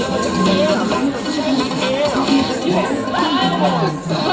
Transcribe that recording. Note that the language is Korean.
어떡해요. 어떡해요.